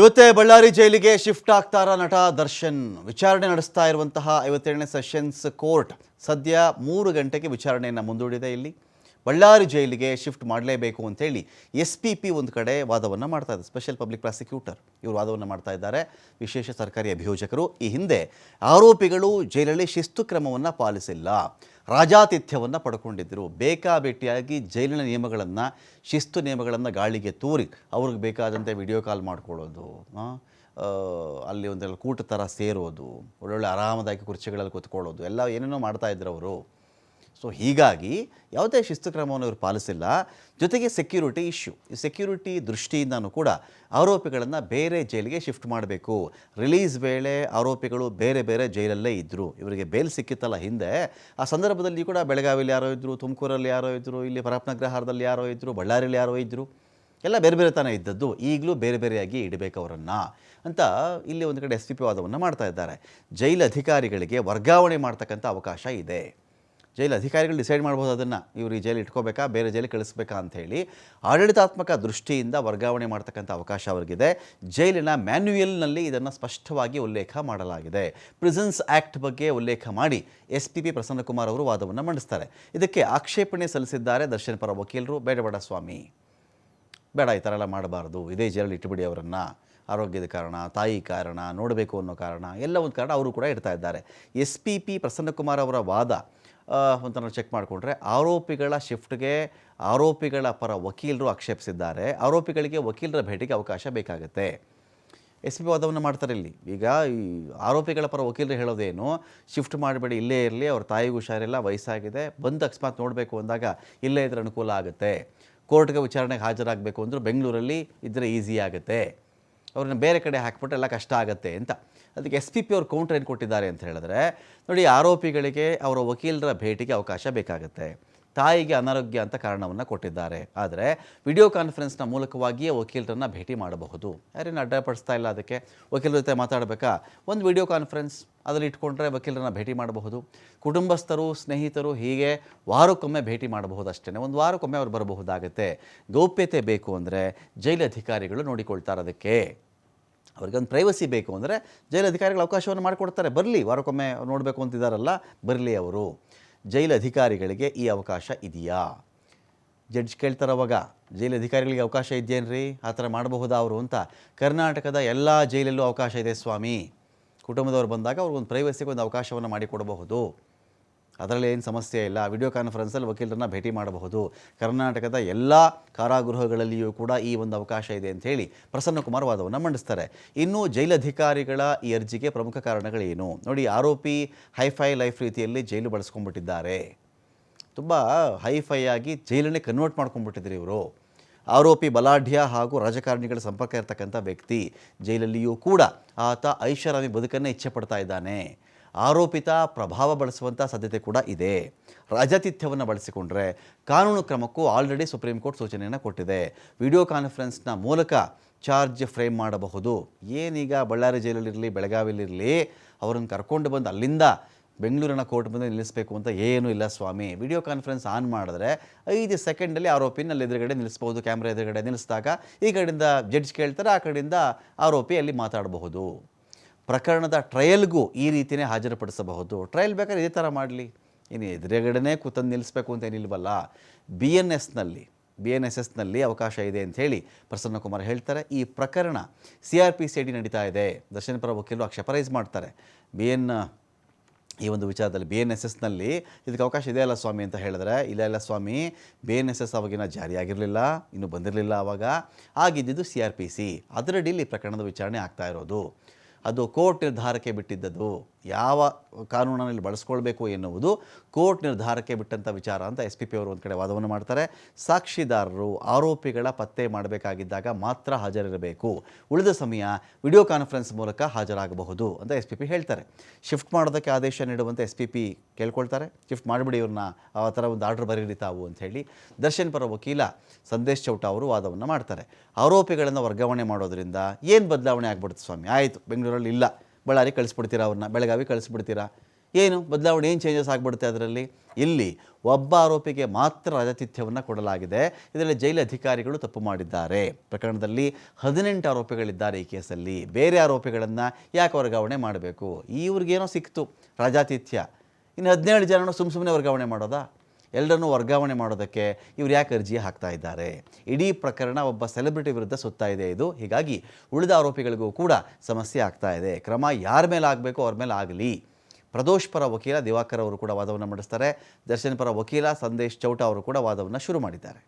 ಇವತ್ತೇ ಬಳ್ಳಾರಿ ಜೈಲಿಗೆ ಶಿಫ್ಟ್ ಆಗ್ತಾರ ನಟ ದರ್ಶನ್? ವಿಚಾರಣೆ ನಡೆಸ್ತಾ ಇರುವಂತಹ ಐವತ್ತೇಳನೇ ಸೆಷನ್ಸ್ ಕೋರ್ಟ್ ಸದ್ಯ ಮೂರು ಗಂಟೆಗೆ ವಿಚಾರಣೆಯನ್ನು ಮುಂದೂಡಿದೆ ಇಲ್ಲಿ. ಬಳ್ಳಾರಿ ಜೈಲಿಗೆ ಶಿಫ್ಟ್ ಮಾಡಲೇಬೇಕು ಅಂತೇಳಿ ಎಸ್ ಪಿ ಪಿ ಒಂದು ಕಡೆ ವಾದವನ್ನು ಮಾಡ್ತಾ ಇದ್ದಾರೆ. ಸ್ಪೆಷಲ್ ಪಬ್ಲಿಕ್ ಪ್ರಾಸಿಕ್ಯೂಟರ್ ಇವರು ವಾದವನ್ನು ಮಾಡ್ತಾ ಇದ್ದಾರೆ. ವಿಶೇಷ ಸರ್ಕಾರಿ ಅಭಿಯೋಜಕರು. ಈ ಹಿಂದೆ ಆರೋಪಿಗಳು ಜೈಲಲ್ಲಿ ಶಿಸ್ತು ಕ್ರಮವನ್ನು ಪಾಲಿಸಿಲ್ಲ. ರಾಜಾತಿಥ್ಯವನ್ನು ಪಡ್ಕೊಂಡಿದ್ದರು ಬೇಕಾಬಿಟ್ಟಿಯಾಗಿ ಜೈಲಿನ ನಿಯಮಗಳನ್ನು, ಶಿಸ್ತು ನಿಯಮಗಳನ್ನು ಗಾಳಿಗೆ ತೂರಿ ಅವ್ರಿಗೆ ಬೇಕಾದಂತೆ ವಿಡಿಯೋ ಕಾಲ್ ಮಾಡ್ಕೊಳ್ಳೋದು ಅಲ್ಲಿ ಒಂದೆಲ್ಲ ಕೂಟ ಥರ ಸೇರೋದು, ಒಳ್ಳೊಳ್ಳೆ ಆರಾಮದಾಯಕ ಕುರ್ಚಿಗಳಲ್ಲಿ ಕೂತ್ಕೊಳ್ಳೋದು, ಎಲ್ಲ ಏನೇನೋ ಮಾಡ್ತಾಯಿದ್ರು ಅವರು. ಸೊ ಹೀಗಾಗಿ ಯಾವುದೇ ಶಿಸ್ತು ಕ್ರಮವನ್ನು ಇವರು ಪಾಲಿಸಿಲ್ಲ. ಜೊತೆಗೆ ಸೆಕ್ಯೂರಿಟಿ ಇಶ್ಯೂ ಈ ಸೆಕ್ಯೂರಿಟಿ ದೃಷ್ಟಿಯಿಂದನೂ ಕೂಡ ಆರೋಪಿಗಳನ್ನು ಬೇರೆ ಜೈಲಿಗೆ ಶಿಫ್ಟ್ ಮಾಡಬೇಕು. ರಿಲೀಸ್ ವೇಳೆ ಆರೋಪಿಗಳು ಬೇರೆ ಬೇರೆ ಜೈಲಲ್ಲೇ ಇದ್ದರು ಇವರಿಗೆ ಬೇಲ್ ಸಿಕ್ಕಿತ್ತಲ್ಲ ಹಿಂದೆ. ಆ ಸಂದರ್ಭದಲ್ಲಿ ಕೂಡ ಬೆಳಗಾವಿಯಲ್ಲಿ ಯಾರೋ ಇದ್ದರು ತುಮಕೂರಲ್ಲಿ ಯಾರೋ ಇದ್ದರು ಇಲ್ಲಿ ಪರಪ್ನಗ್ರಹಾರದಲ್ಲಿ ಯಾರೋ ಇದ್ದರು ಬಳ್ಳಾರಿಯಲ್ಲಿ ಯಾರೋ ಇದ್ದರು ಎಲ್ಲ ಬೇರೆ ಬೇರೆ ತಾನೇ ಇದ್ದದ್ದು. ಈಗಲೂ ಬೇರೆ ಬೇರೆಯಾಗಿ ಇಡಬೇಕು ಅವರನ್ನು ಅಂತ ಇಲ್ಲಿ ಒಂದು ಕಡೆ ಎಸ್ ಪಿ ಪಿ ವಾದವನ್ನು ಮಾಡ್ತಾ ಇದ್ದಾರೆ. ಜೈಲು ಅಧಿಕಾರಿಗಳಿಗೆ ವರ್ಗಾವಣೆ ಮಾಡ್ತಕ್ಕಂಥ ಅವಕಾಶ ಇದೆ. ಜೈಲು ಅಧಿಕಾರಿಗಳು ಡಿಸೈಡ್ ಮಾಡ್ಬೋದು ಅದನ್ನು. ಇವರು ಈ ಜೈಲು ಇಟ್ಕೋಬೇಕಾ, ಬೇರೆ ಜೈಲಿಗೆ ಕಳಿಸ್ಬೇಕಾ ಅಂಥೇಳಿ ಆಡಳಿತಾತ್ಮಕ ದೃಷ್ಟಿಯಿಂದ ವರ್ಗಾವಣೆ ಮಾಡ್ತಕ್ಕಂಥ ಅವಕಾಶ ಅವರಿಗಿದೆ. ಜೈಲಿನ ಮ್ಯಾನ್ಯುಯಲ್ನಲ್ಲಿ ಇದನ್ನು ಸ್ಪಷ್ಟವಾಗಿ ಉಲ್ಲೇಖ ಮಾಡಲಾಗಿದೆ. ಪ್ರಿಸನ್ಸ್ ಆ್ಯಕ್ಟ್ ಬಗ್ಗೆ ಉಲ್ಲೇಖ ಮಾಡಿ ಎಸ್ ಪಿ ಪಿ ಪ್ರಸನ್ನಕುಮಾರ್ ಅವರು ವಾದವನ್ನು ಮಂಡಿಸ್ತಾರೆ. ಇದಕ್ಕೆ ಆಕ್ಷೇಪಣೆ ಸಲ್ಲಿಸಿದ್ದಾರೆ ದರ್ಶನ್ ಪರ ವಕೀಲರು. ಬೇಡಬೇಡ ಸ್ವಾಮಿ. ಬೇಡ, ಈ ಥರ ಎಲ್ಲ ಮಾಡಬಾರ್ದು. ಇದೇ ಜೈಲಲ್ಲಿ ಇಟ್ಟುಬಿಡಿ ಅವರನ್ನು. ಆರೋಗ್ಯದ ಕಾರಣ, ತಾಯಿ ಕಾರಣ, ನೋಡಬೇಕು ಅನ್ನೋ ಕಾರಣ, ಎಲ್ಲ ಒಂದು ಕಾರಣ ಅವರು ಕೂಡ ಇಡ್ತಾ ಇದ್ದಾರೆ. ಎಸ್ ಪಿ ಪಿ ಪ್ರಸನ್ನಕುಮಾರ್ ಅವರ ವಾದ ಅಂತ ನಾವು ಚೆಕ್ ಮಾಡಿಕೊಂಡ್ರೆ ಆರೋಪಿಗಳ ಶಿಫ್ಟ್ಗೆ ಆರೋಪಿಗಳ ಪರ ವಕೀಲರು ಆಕ್ಷೇಪಿಸಿದ್ದಾರೆ. ಆರೋಪಿಗಳಿಗೆ ವಕೀಲರ ಭೇಟಿಗೆ ಅವಕಾಶ ಬೇಕಾಗುತ್ತೆ. ಎಸ್ ಪಿ ವಾದವನ್ನು ಮಾಡ್ತಾರೆ ಇಲ್ಲಿ. ಈಗ ಈ ಆರೋಪಿಗಳ ಪರ ವಕೀಲರು ಹೇಳೋದೇನು? ಶಿಫ್ಟ್ ಮಾಡಬೇಡಿ, ಇಲ್ಲೇ ಇರಲಿ, ಅವ್ರ ತಾಯಿಗೂ ಹುಷಾರಿಲ್ಲ, ವಯಸ್ಸಾಗಿದೆ, ಬಂದು ಅಕಸ್ಮಾತ್ ನೋಡಬೇಕು ಅಂದಾಗ ಇಲ್ಲೇ ಇದ್ರೆ ಅನುಕೂಲ ಆಗುತ್ತೆ. ಕೋರ್ಟ್ಗೆ ವಿಚಾರಣೆಗೆ ಹಾಜರಾಗಬೇಕು ಅಂದರೂ ಬೆಂಗಳೂರಲ್ಲಿ ಇದ್ದರೆ ಈಸಿ ಆಗುತ್ತೆ. ಅವ್ರನ್ನ ಬೇರೆ ಕಡೆ ಹಾಕ್ಬಿಟ್ರೆ ಎಲ್ಲ ಕಷ್ಟ ಆಗುತ್ತೆ ಅಂತ. ಅದಕ್ಕೆ ಎಸ್ ಪಿ ಪಿ ಅವ್ರು ಕೌಂಟರ್ ಏನು ಕೊಟ್ಟಿದ್ದಾರೆ ಅಂತ ಹೇಳಿದ್ರೆ, ನೋಡಿ ಆರೋಪಿಗಳಿಗೆ ಅವರ ವಕೀಲರ ಭೇಟಿಗೆ ಅವಕಾಶ ಬೇಕಾಗುತ್ತೆ. ತಾಯಿಗೆ ಅನಾರೋಗ್ಯ ಅಂತ ಕಾರಣವನ್ನು ಕೊಟ್ಟಿದ್ದಾರೆ. ಆದರೆ ವಿಡಿಯೋ ಕಾನ್ಫರೆನ್ಸ್ನ ಮೂಲಕವಾಗಿಯೇ ವಕೀಲರನ್ನ ಭೇಟಿ ಮಾಡಬಹುದು. ಯಾರೇನು ಅಡ್ಡಪಡಿಸ್ತಾ ಇಲ್ಲ ಅದಕ್ಕೆ. ವಕೀಲರ ಜೊತೆ ಮಾತಾಡಬೇಕಾ? ಒಂದು ವಿಡಿಯೋ ಕಾನ್ಫರೆನ್ಸ್ ಅದರಲ್ಲಿ ಇಟ್ಕೊಂಡ್ರೆ ವಕೀಲರನ್ನ ಭೇಟಿ ಮಾಡಬಹುದು. ಕುಟುಂಬಸ್ಥರು, ಸ್ನೇಹಿತರು ಹೀಗೆ ವಾರಕ್ಕೊಮ್ಮೆ ಭೇಟಿ ಮಾಡಬಹುದು ಅಷ್ಟೇ ಒಂದು ವಾರಕ್ಕೊಮ್ಮೆ ಅವ್ರು ಬರಬಹುದಾಗುತ್ತೆ. ಗೌಪ್ಯತೆ ಬೇಕು ಅಂದರೆ ಜೈಲು ಅಧಿಕಾರಿಗಳು ನೋಡಿಕೊಳ್ತಾರೆ ಅದಕ್ಕೆ. ಅವ್ರಿಗೊಂದು ಪ್ರೈವಸಿ ಬೇಕು ಅಂದರೆ ಜೈಲು ಅಧಿಕಾರಿಗಳು ಅವಕಾಶವನ್ನು ಮಾಡಿಕೊಡ್ತಾರೆ. ಬರಲಿ, ವಾರಕ್ಕೊಮ್ಮೆ ನೋಡಬೇಕು ಅಂತಿದ್ದಾರಲ್ಲ ಬರಲಿ ಅವರು. ಜೈಲು ಅಧಿಕಾರಿಗಳಿಗೆ ಈ ಅವಕಾಶ ಇದೆಯಾ? ಜಡ್ಜ್ ಕೇಳ್ತಾರೆ ಅವಾಗ, ಜೈಲು ಅಧಿಕಾರಿಗಳಿಗೆ ಅವಕಾಶ ಇದೆಯೇನ್ರಿ? ಆ ಥರ ಮಾಡಬಹುದಾ ಅವರು ಅಂತ. ಕರ್ನಾಟಕದ ಎಲ್ಲ ಜೈಲಲ್ಲೂ ಅವಕಾಶ ಇದೆ ಸ್ವಾಮಿ. ಕುಟುಂಬದವರು ಬಂದಾಗ ಅವ್ರಿಗೊಂದು ಪ್ರೈವಸಿಗೆ ಒಂದು ಅವಕಾಶವನ್ನು ಮಾಡಿಕೊಡಬಹುದು. ಅದರಲ್ಲಿ ಏನು ಸಮಸ್ಯೆ ಇಲ್ಲ. ವಿಡಿಯೋ ಕಾನ್ಫರೆನ್ಸಲ್ಲಿ ವಕೀಲರನ್ನ ಭೇಟಿ ಮಾಡಬಹುದು. ಕರ್ನಾಟಕದ ಎಲ್ಲ ಕಾರಾಗೃಹಗಳಲ್ಲಿಯೂ ಕೂಡ ಈ ಒಂದು ಅವಕಾಶ ಇದೆ ಅಂತ ಹೇಳಿ ಪ್ರಸನ್ನಕುಮಾರ್ ವಾದವನ್ನು ಮಂಡಿಸ್ತಾರೆ. ಇನ್ನು ಜೈಲಧಿಕಾರಿಗಳ ಈ ಅರ್ಜಿಗೆ ಪ್ರಮುಖ ಕಾರಣಗಳೇನು? ನೋಡಿ, ಆರೋಪಿ ಹೈಫೈ ಲೈಫ್ ರೀತಿಯಲ್ಲಿ ಜೈಲು ಬಳಸ್ಕೊಂಡ್ಬಿಟ್ಟಿದ್ದಾರೆ. ತುಂಬ ಹೈಫೈ ಆಗಿ ಜೈಲನ್ನೇ ಕನ್ವರ್ಟ್ ಮಾಡ್ಕೊಂಡ್ಬಿಟ್ಟಿದ್ರು ಇವರು. ಆರೋಪಿ ಬಲಾಢ್ಯ ಹಾಗೂ ರಾಜಕಾರಣಿಗಳ ಸಂಪರ್ಕ ಇರತಕ್ಕಂಥ ವ್ಯಕ್ತಿ ಜೈಲಲ್ಲಿಯೂ ಕೂಡ ಆತ ಐಷಾರಾಮಿ ಬದುಕನ್ನೇ ಇಚ್ಛೆ ಪಡ್ತಾ ಇದ್ದಾನೆ. ಆರೋಪಿತ ಪ್ರಭಾವ ಬಳಸುವಂಥ ಸಾಧ್ಯತೆ ಕೂಡ ಇದೆ. ರಾಜಾತಿಥ್ಯವನ್ನು ಬಳಸಿಕೊಂಡ್ರೆ ಕಾನೂನು ಕ್ರಮಕ್ಕೂ ಆಲ್ರೆಡಿ ಸುಪ್ರೀಂ ಕೋರ್ಟ್ ಸೂಚನೆಯನ್ನು ಕೊಟ್ಟಿದೆ. ವಿಡಿಯೋ ಕಾನ್ಫರೆನ್ಸ್ನ ಮೂಲಕ ಚಾರ್ಜ್ ಫ್ರೇಮ್ ಮಾಡಬಹುದು. ಏನೀಗ ಬಳ್ಳಾರಿ ಜೈಲಲ್ಲಿರಲಿ ಬೆಳಗಾವಿಯಲ್ಲಿರಲಿ ಅವರನ್ನು ಕರ್ಕೊಂಡು ಬಂದು ಅಲ್ಲಿಂದ ಬೆಂಗಳೂರಿನ ಕೋರ್ಟ್ ಮುಂದೆ ನಿಲ್ಲಿಸಬೇಕು ಅಂತ ಏನೂ ಇಲ್ಲ ಸ್ವಾಮಿ. ವಿಡಿಯೋ ಕಾನ್ಫರೆನ್ಸ್ ಆನ್ ಮಾಡಿದ್ರೆ ಐದು ಸೆಕೆಂಡಲ್ಲಿ ಆರೋಪಿನ ಅಲ್ಲಿ ಎದುರುಗಡೆ ನಿಲ್ಲಿಸ್ಬೋದು ಕ್ಯಾಮ್ರಾ ಎದುರುಗಡೆ ನಿಲ್ಲಿಸಿದಾಗ ಈ ಕಡೆಯಿಂದ ಜಡ್ಜ್ ಕೇಳ್ತಾರೆ, ಆ ಕಡೆಯಿಂದ ಆರೋಪಿ ಅಲ್ಲಿ ಮಾತಾಡಬಹುದು. ಪ್ರಕರಣದ ಟ್ರಯಲ್ಗೂ ಈ ರೀತಿಯೇ ಹಾಜರುಪಡಿಸಬಹುದು. ಟ್ರಯಲ್ ಬೇಕಾದ್ರೆ ಇದೇ ಥರ ಮಾಡಲಿ. ಇನ್ನು ಎದುರುಗಡೆನೇ ಕೂತಂದು ನಿಲ್ಲಿಸಬೇಕು ಅಂತ ಏನಿಲ್ವಲ್ಲ. ಬಿ ಎನ್ ಎಸ್ನಲ್ಲಿ ಬಿ ಎನ್ ಎಸ್ ಎಸ್ನಲ್ಲಿ ಅವಕಾಶ ಇದೆ ಅಂತ ಹೇಳಿ ಪ್ರಸನ್ನಕುಮಾರ್ ಹೇಳ್ತಾರೆ. ಈ ಪ್ರಕರಣ C R P C D ನಡೀತಾ ಇದೆ. ದರ್ಶನ್ ಪರ ವಕೀಲರು ಅಕ್ಷಪರೈಸ್ ಮಾಡ್ತಾರೆ. ಬಿ ಎನ್ ಈ ಒಂದು ವಿಚಾರದಲ್ಲಿ ಬಿ ಎನ್ ಎಸ್ ಎಸ್ನಲ್ಲಿ ಇದಕ್ಕೆ ಅವಕಾಶ ಇದೆ ಅಲ್ಲ ಸ್ವಾಮಿ ಅಂತ ಹೇಳಿದ್ರೆ, ಇಲ್ಲ ಇಲ್ಲ ಸ್ವಾಮಿ ಬಿ ಎನ್ ಎಸ್ ಎಸ್ ಅವಾಗಿನ ಜಾರಿಯಾಗಿರಲಿಲ್ಲ, ಇನ್ನೂ ಬಂದಿರಲಿಲ್ಲ ಆವಾಗ ಆಗಿದ್ದಿದ್ದು ಸಿ ಆರ್ ಪಿ ಸಿ. ಅದರಡಿಯಲ್ಲಿ ಪ್ರಕರಣದ ವಿಚಾರಣೆ ಆಗ್ತಾ ಇರೋದು. ಅದು ಕೋರ್ಟ್ ನಿರ್ಧಾರಕ್ಕೆ ಬಿಟ್ಟಿದ್ದದು. ಯಾವ ಕಾನೂನನ್ನು ಬಳಸ್ಕೊಳ್ಬೇಕು ಎನ್ನುವುದು ಕೋರ್ಟ್ ನಿರ್ಧಾರಕ್ಕೆ ಬಿಟ್ಟಂಥ ವಿಚಾರ ಅಂತ ಎಸ್ ಪಿ ಪಿ ಅವರು ಒಂದು ಕಡೆ ವಾದವನ್ನು ಮಾಡ್ತಾರೆ. ಸಾಕ್ಷಿದಾರರು ಆರೋಪಿಗಳ ಪತ್ತೆ ಮಾಡಬೇಕಾಗಿದ್ದಾಗ ಮಾತ್ರ ಹಾಜರಿರಬೇಕು. ಉಳಿದ ಸಮಯ ವಿಡಿಯೋ ಕಾನ್ಫರೆನ್ಸ್ ಮೂಲಕ ಹಾಜರಾಗಬಹುದು ಅಂತ ಎಸ್ ಪಿ ಪಿ ಹೇಳ್ತಾರೆ. ಶಿಫ್ಟ್ ಮಾಡೋದಕ್ಕೆ ಆದೇಶ ನೀಡುವಂತೆ ಎಸ್ ಪಿ ಪಿ ಕೇಳ್ಕೊಳ್ತಾರೆ. ಶಿಫ್ಟ್ ಮಾಡಿಬಿಡಿ ಇವ್ರನ್ನ, ಆ ಥರ ಒಂದು ಆರ್ಡರ್ ಬರೀರಿ ತಾವು ಅಂತ ಹೇಳಿ ದರ್ಶನ್ ಪರ ವಕೀಲ ಸಂದೇಶ್ ಚೌಟ ಅವರು ವಾದವನ್ನು ಮಾಡ್ತಾರೆ. ಆರೋಪಿಗಳನ್ನು ವರ್ಗಾವಣೆ ಮಾಡೋದರಿಂದ ಏನು ಬದಲಾವಣೆ ಆಗ್ಬಿಡುತ್ತೆ ಸ್ವಾಮಿ? ಆಯಿತು, ಬೆಂಗಳೂರಲ್ಲಿ ಇಲ್ಲ. ಬಳ್ಳಾರಿ ಕಳಿಸ್ಬಿಡ್ತೀರಾ ಅವ್ರನ್ನ? ಬೆಳಗಾವಿ ಕಳಿಸ್ಬಿಡ್ತೀರಾ? ಏನು? ಬದಲಾವಣೆ ಏನು ಚೇಂಜಸ್ ಆಗಿಬಿಡುತ್ತೆ ಅದರಲ್ಲಿ? ಇಲ್ಲಿ ಒಬ್ಬ ಆರೋಪಿಗೆ ಮಾತ್ರ ರಾಜಾತಿಥ್ಯವನ್ನು ಕೊಡಲಾಗಿದೆ. ಇದರಲ್ಲಿ ಜೈಲು ಅಧಿಕಾರಿಗಳು ತಪ್ಪು ಮಾಡಿದ್ದಾರೆ. ಪ್ರಕರಣದಲ್ಲಿ ಹದಿನೆಂಟು ಆರೋಪಿಗಳಿದ್ದಾರೆ ಈ ಕೇಸಲ್ಲಿ. ಬೇರೆ ಆರೋಪಿಗಳನ್ನು ಯಾಕೆ ವರ್ಗಾವಣೆ ಮಾಡಬೇಕು? ಇವ್ರಿಗೇನೋ ಸಿಕ್ತು ರಾಜಾತಿಥ್ಯ. ಇನ್ನು ಹದಿನೇಳು ಜನನೂ ಸುಮ್ಮ ಸುಮ್ಮನೆ ವರ್ಗಾವಣೆ ಮಾಡೋದಾ? ಎಲ್ಲರನ್ನೂ ವರ್ಗಾವಣೆ ಮಾಡೋದಕ್ಕೆ ಇವ್ರು ಯಾಕೆ ಅರ್ಜಿ ಹಾಕ್ತಾ ಇದ್ದಾರೆ? ಇಡೀ ಪ್ರಕರಣ ಒಬ್ಬ ಸೆಲೆಬ್ರಿಟಿ ವಿರುದ್ಧ ಸುತ್ತಾ ಇದೆ ಇದು? ಹೀಗಾಗಿ ಉಳಿದ ಆರೋಪಿಗಳಿಗೂ ಕೂಡ ಸಮಸ್ಯೆ ಆಗ್ತಾ ಇದೆ. ಕ್ರಮ ಯಾರ ಮೇಲೆ ಆಗಬೇಕು ಅವ್ರ ಮೇಲೆ ಆಗಲಿ. ಪ್ರದೋಷ್ ಪರ ವಕೀಲ ದಿವಾಕರ್ ಅವರು ಕೂಡ ವಾದವನ್ನು ಮಂಡಿಸ್ತಾರೆ. ದರ್ಶನ್ ಪರ ವಕೀಲ ಸಂದೇಶ್ ಚೌಟ ಅವರು ಕೂಡ ವಾದವನ್ನು ಶುರು ಮಾಡಿದ್ದಾರೆ.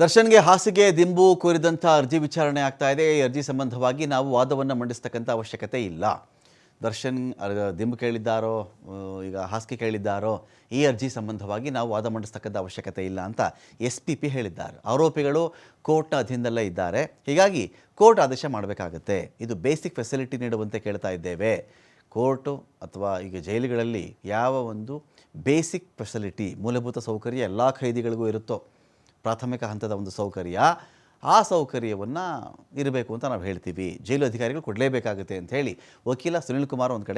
ದರ್ಶನ್ಗೆ ಹಾಸಿಗೆ, ದಿಂಬು ಕೋರಿದಂಥ ಅರ್ಜಿ ವಿಚಾರಣೆ ಆಗ್ತಾ ಇದೆ. ಈ ಅರ್ಜಿ ಸಂಬಂಧವಾಗಿ ನಾವು ವಾದವನ್ನು ಮಂಡಿಸ್ತಕ್ಕಂಥ ಅವಶ್ಯಕತೆ ಇಲ್ಲ. ದರ್ಶನ್ ದಿಂಬು ಕೇಳಿದ್ದಾರೋ ಈಗ ಹಾಸಿಗೆ ಕೇಳಿದ್ದಾರೋ, ಈ ಅರ್ಜಿ ಸಂಬಂಧವಾಗಿ ನಾವು ವಾದ ಮಂಡಿಸ್ತಕ್ಕಂಥ ಅವಶ್ಯಕತೆ ಇಲ್ಲ ಅಂತ ಎಸ್ ಪಿ ಪಿ ಹೇಳಿದ್ದಾರೆ. ಆರೋಪಿಗಳು ಕೋರ್ಟ್ನ ಅಧೀನದಲ್ಲೇ ಇದ್ದಾರೆ. ಹೀಗಾಗಿ ಕೋರ್ಟ್ ಆದೇಶ ಮಾಡಬೇಕಾಗತ್ತೆ. ಇದು ಬೇಸಿಕ್ ಫೆಸಿಲಿಟಿ ನೀಡುವಂತೆ ಕೇಳ್ತಾ ಇದ್ದೇವೆ. ಕೋರ್ಟು ಅಥವಾ ಈಗ ಜೈಲುಗಳಲ್ಲಿ ಯಾವ ಒಂದು ಬೇಸಿಕ್ ಫೆಸಿಲಿಟಿ, ಮೂಲಭೂತ ಸೌಕರ್ಯ ಎಲ್ಲ ಖೈದಿಗಳಿಗೂ ಇರುತ್ತೋ ಪ್ರಾಥಮಿಕ ಹಂತದ ಒಂದು ಸೌಕರ್ಯ, ಆ ಸೌಕರ್ಯವನ್ನು ಇರಬೇಕು ಅಂತ ನಾವು ಹೇಳ್ತೀವಿ. ಜೈಲು ಅಧಿಕಾರಿಗಳು ಕೊಡಲೇಬೇಕಾಗುತ್ತೆ ಅಂತ ಹೇಳಿ ವಕೀಲ ಸುನಿಲ್ ಕುಮಾರ್ ಒಂದು ಕಡೆ